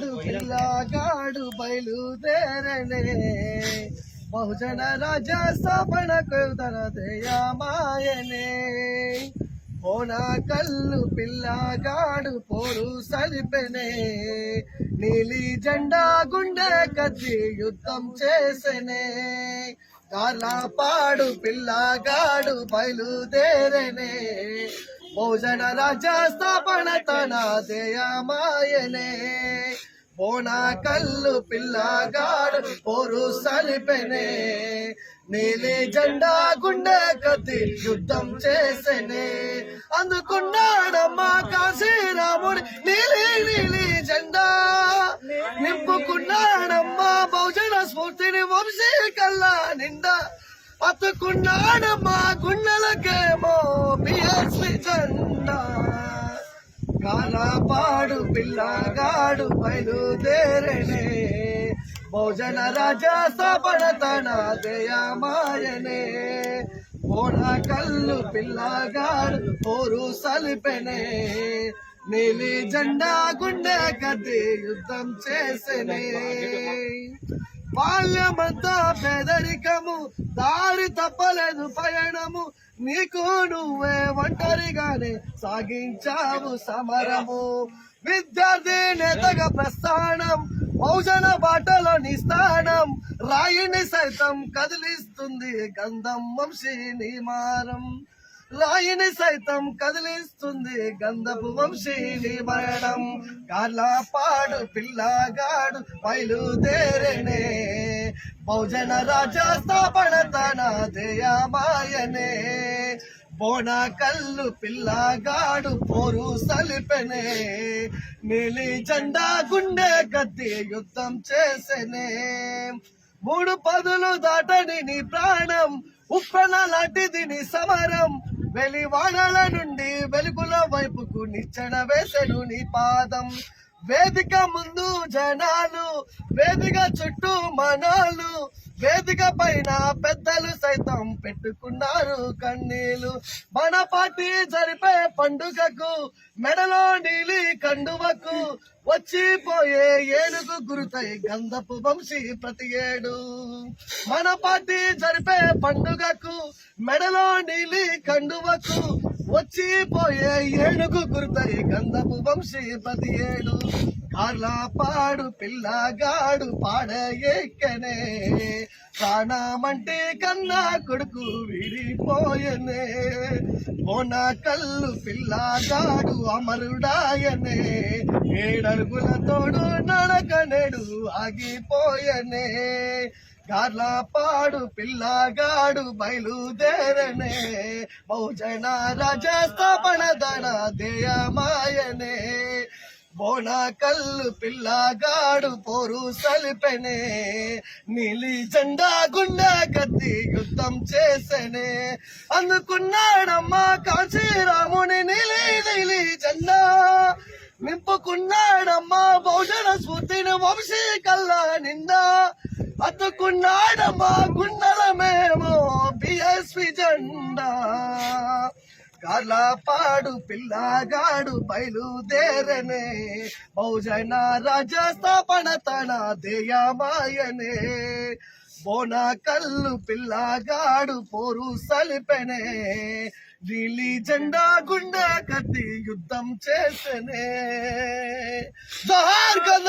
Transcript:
పిల్లగాడు పిల్లగాడు బయలుదేరనే. బహుజన రాజా స్థాపన మాయనే ఓన కల్లు పిల్లగాడు పోరు సరిపెనే. నీలి జెండా గుండె కత్తి యుద్ధం చేసెనే. పాడు పిల్లగాడు బయలుదేరనే. భోజన రాజా స్థాపన తన దేయమాయనే. పోనా కల్లు పిల్లగాడు పోరు సలిపెనే. నీలి జెండా గుండె కత్తి యుద్ధం చేసెనే. అందుకున్నాడమ్మా కాశీరాముడి నీలి నీలి జెండా. నింపుకున్నాడమ్మా బహుజన స్ఫూర్తిని వంశీ కల్లా నిండా. పత్తుకున్నాడమ్మా గుండెలకేమో బిఎస్పి జెండా. కాలపాడు పిల్లగాడు బయలుదేరనే. భోజన రాజా సపడతన తన దయమాయనే ఓడ కల్లు పిల్లగాడు పోరు సలిపెనే. నీలి జెండా గుండె కది యుద్ధం చేసెనే. బాల్యమంతా పేదరికము దారి తప్పలేదు పయనము. నీకు నువ్వే ఒంటరిగానే సాగించావు సమరము. విద్యార్థి నేతగా ప్రస్థానం భోజన బాటలో నిస్థానం రాయిని సైతం కదిలిస్తుంది గంధం వంశీ నిమారం లాయిని సైతం కదిలిస్తుంది గంధపు వంశీని మరణం. కాలాపాడు పిల్లగాడు బయలుదేరనే. బహుజన రాజా స్థాపన తన దయమాయనే బోన కల్లు పిల్లగాడు పోరు సలిపెనే. నీలి జెండా గుండె కత్తి యుద్ధం చేసెనే. మూడు పదులు దాటని నీ ప్రాణం ఉప్పెన లాంటిది నీ సమరం. వెలివాడల నుండి వెలుగుల వైపుకు నిచ్చెన వేసెను నీ పాదం. వేదిక ముందు జనాలు వేదిక చుట్టూ మనాలు వేదిక పైన పెద్దలు సైతం పెట్టుకున్నారు కన్నీలు. మన పార్టీ జరిపే పండుగకు మెడలో నీలి కండువకు వచ్చిపోయే ఏనుగు గురుతాయి గంధపు వంశీ ప్రతి ఏడు. మన పార్టీ జరిపే పండుగకు మెడలో నీలి కండువకు వచ్చిపోయే ఏనుగు గురుతాయి గంధపు వంశీ ప్రతి ఏడు. కార్లా పాడు పిల్లగాడు పాడ ఎక్కనే ప్రాణమంటే కన్నా కొడుకు విడిపోయనే ఓనా కళ్ళు పిల్లగాడు అమరుడాయనే. ఏడరుగుల తోడు నడకనెడు ఆగిపోయనే. గార్లా పాడు పిల్లగాడు బయలుదేరనే. బహుజన రాజా స్థాపన దన దేయమాయనే. బోన కల్లు పిల్లగాడు పోరు సలిపెనే నీలి జెండా గుండా కత్తి యుద్ధం చేసెనే. అందుకున్నాడమ్మా కాశీరాముని నీలి నీలి జెండా. నింపుకున్నాడమ్మా భోజన స్ఫూర్తిని వంశీ కల్లా నిండా. అతుకున్నాడమ్మా గుండా పాడు పిల్లగాడు బయలుదేరనే. బహుజన రాజస్థాపన తన దేయమాయనే. బోన కల్లు పిల్లగాడు పోరు సలిపెనే. నీలి జెండా గుండె కత్తి యుద్ధం చేసనే. జోహార్ గంధ